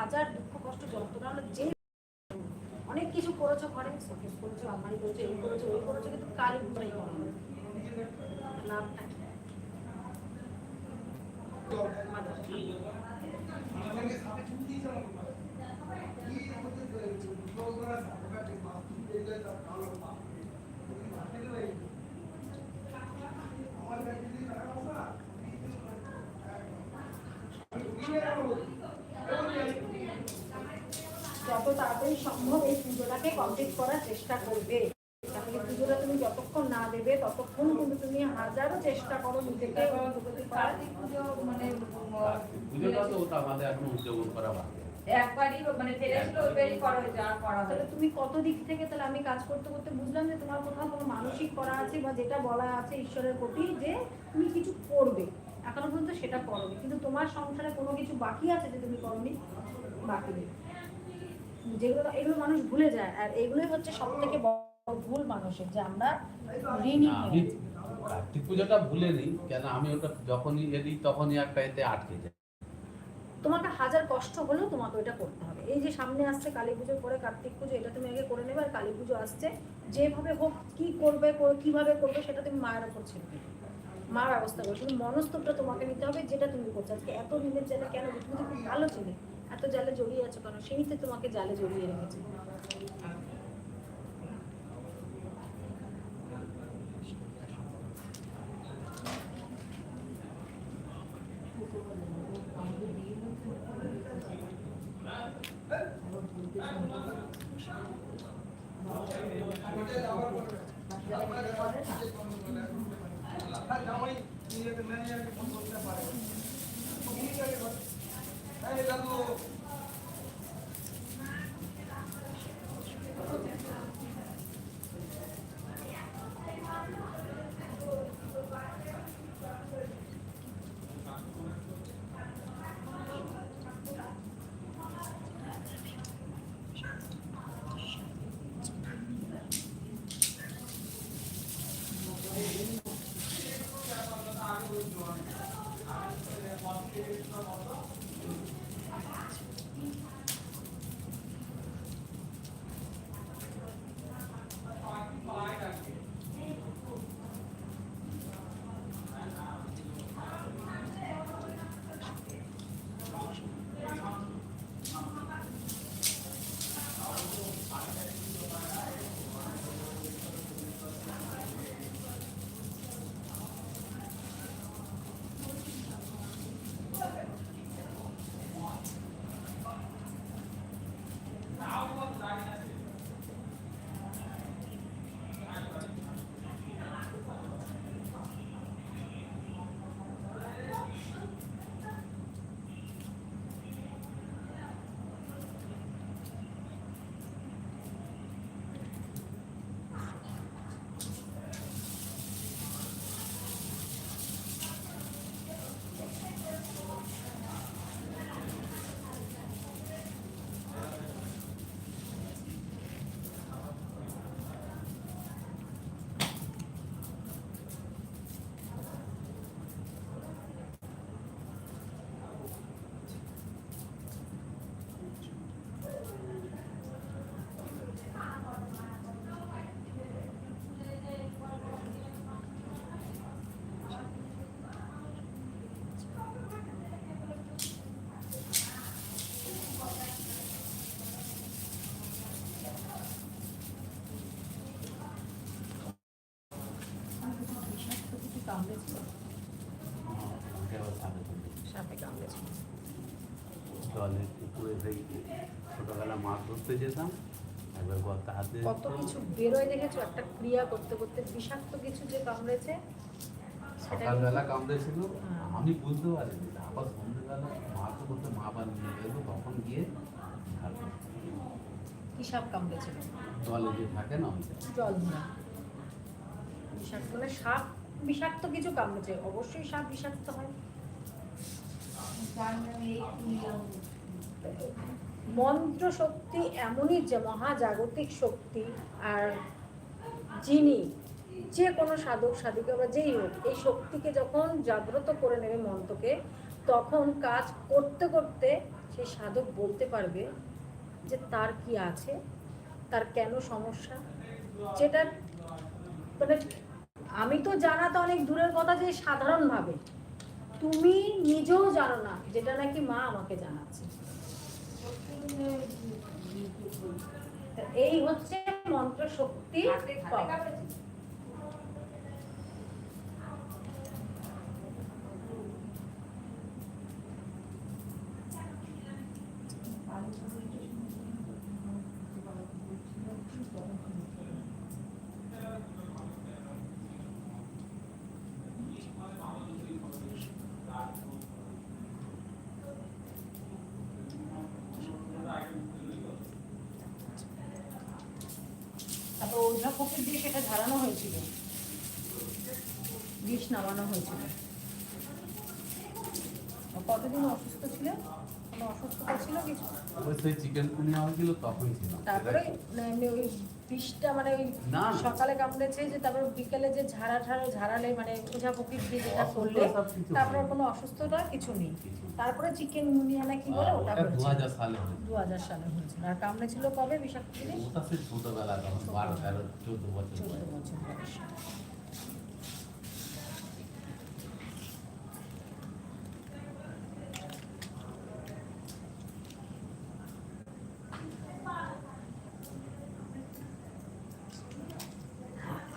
হাজার দুঃখ কষ্ট যন্ত্রণা হলো যে অনেক কিছু করেছ ঘরে শোকেস করেছ, আলমারি করেছ, এই করেছ, ওই করেছ, কিন্তু কালী পুজোই করো। লাভটা কি? যত তাড়াতাড়ি সম্ভব এই পুজোটাকে কমপ্লিট করার চেষ্টা করবে। তাহলে পুজোটা তুমি যতক্ষণ না দেবে ততক্ষণ কিন্তু তুমি হাজারো চেষ্টা করো নিজেকে মানে পুজোটা তো ওটা আমাদের এখন উদযাপন করা বাকি। একবারই মানে ফেলেছিল ওইবারই করা হয়েছে আর করা তাহলে তুমি কত দিক থেকে তাহলে আমি কাজ করতে করতে বুঝলাম যে তোমার কোথাও কোনো মানসিক করা আছে বা যেটা বলা আছে ঈশ্বরের প্রতি যে তুমি কিছু করবে। এখনও পর্যন্ত সেটা করবে কিন্তু তোমার সংসারে কোনো কিছু বাকি আছে যে তুমি করনি? বাকি নেই। যেগুলো এগুলো মানুষ ভুলে যায়। আর এগুলোই হচ্ছে সব থেকে বড় ভুল মানুষের যে আমরা ঋণী। কার্তিক পুজোটা ভুলে নিই কেন আমি ওটা যখনই তখনই একটা এতে আটকে যাই তোমাকে হাজার কষ্ট হলেও তোমাকে ওটা করতে হবে। এই যে সামনে আসছে কালী পুজোর পরে কার্তিক পুজো এটা তুমি আগে করে নেবে আর কালী পুজো আসছে। যেভাবে হোক কি করবে কীভাবে করবে সেটা তুমি মায়ের ওপর ছেড়ে দিবে মা ব্যবস্থা করবে শুধু মনস্তবটা তোমাকে নিতে হবে যেটা তুমি করছ। আজকে এত দিনের জালে কেন? তুমি তো খুব ভালো ছিলে। এত জালে জড়িয়ে আছো কেন? সেই তো তোমাকে জালে জড়িয়ে রেখেছে। কামড়েছিল জলে পুকুরে থেকে ছোটবেলা মাছ ধরতে যেতাম। একবার গর্তে হাতে কত কিছু বেরোয় দেখেছ? একটা ক্রিয়া করতে করতে বিষাক্ত কিছু যে কামড়েছে সকালবেলা কামড়েছিল। হ্যাঁ। আমি বুঝতে পারিনি। আবার সন্ধ্যেবেলা মা তো করতে মা আবার নিয়ে গেল। তখন গিয়ে কি সাপ কামড়েছিল? জলে যে থাকে না জল বিষাক্ত মানে সাপ বিষাক্ত কিছু কামড়েছে। অবশ্যই সাপ বিষাক্ত হয়। মন্ত্র শক্তি এমনই যে মহাজাগতিক শক্তি আর যিনি যে কোনো সাধক, সাধিকা বা যেই হোক, এই শক্তিকে যখন জাগ্রত করে নেবে মন্ত্রকে, তখন কাজ করতে করতে সেই সাধক বলতে পারবে যে তার কি আছে, তার কেন সমস্যা? যেটা মানে আমি তো জানা তো অনেক দূরের কথা যে সাধারণভাবে তুমি নিজেও জানো না যেটা নাকি মা আমাকে জানাচ্ছে। এই হচ্ছে মন্ত্র শক্তি Thank হাতে তারপর ওঝা দিয়ে সেটা ঝাড়ানো হয়েছিল? বিষ নামানো হয়েছিল। কতদিন অসুস্থ ছিল কোনো ছিল কিছু অবশ্যই চিকেন কুনিয়া হয়েছিল তখন ছিল তারপরে এমনি ওই বিষটা মানে ওই না, না। সকালে কামড়েছে যে তারপর বিকেলে যে ঝাড়া ঝাড়া ঝাড়ালে মানে ওঝা দিয়ে যেটা করলে তারপরে। কোনো অসুস্থতা কিছু নেই। তারপরে চিকেন মুনিয়া না কি বলে ওটা দু হাজার সালে দু হাজার সালে হয়েছিল আর কামড়েছিল কবে বিষাক্ত ছোটবেলা তখন বারো তেরো চোদ্দ বছর চোদ্দ বছর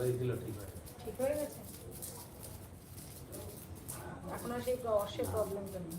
হয়েছিল ঠিক হয়ে গেছে। এখন আর সেই অর্শের প্রবলেমটা নেই।